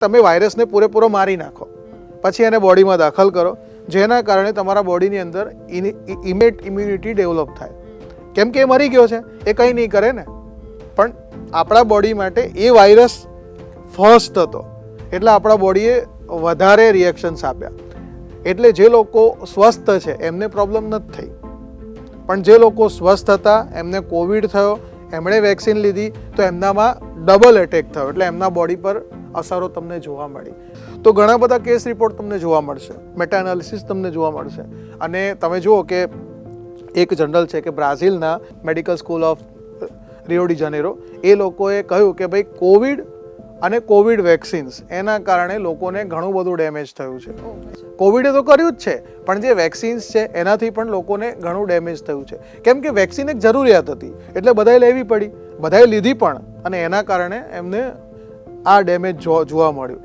તમે વાયરસને પૂરેપૂરો મારી નાખો. પછી એને બોડીમાં દાખલ કરો. જેના કારણે તમારા બોડીની અંદર ઇમેટ ઇમ્યુનિટી ડેવલપ થાય. કેમ કે એ મરી ગયો છે. એ કંઈ નહીં કરે ને. પણ આપણા બોડી માટે એ વાયરસ ફર્સ્ટ હતો. એટલે આપણા બોડીએ વધારે રિએક્શન્સ આપ્યા. એટલે જે લોકો સ્વસ્થ છે, એમને પ્રોબ્લેમ નથી થઈ. પણ જે લોકો સ્વસ્થ હતા, એમને કોવિડ થયો, એમણે વેક્સિન લીધી, તો એમનામાં ડબલ એટેક થયો. એટલે એમના બોડી પર અસરો તમને જોવા મળી. તો ઘણા બધા કેસ રિપોર્ટ તમને જોવા મળશે. મેટા એનાલિસિસ તમને જોવા મળશે. અને તમે જુઓ કે એક જનરલ છે કે બ્રાઝિલના medical school of Rio de Janeiro, એ લોકોએ કહ્યું કે ભાઈ, કોવિડ અને કોવિડ વેક્સિન્સ, એના કારણે લોકોને ઘણું બધું ડેમેજ થયું છે. કોવિડે તો કર્યું જ છે, પણ જે વેક્સિન્સ છે, એનાથી પણ લોકોને ઘણું ડેમેજ થયું છે. કેમ કે વેક્સિન એક જરૂરિયાત હતી, એટલે બધાએ લેવી પડી, બધાએ લીધી પણ, અને એના કારણે એમને આ ડેમેજ જોવા મળ્યું.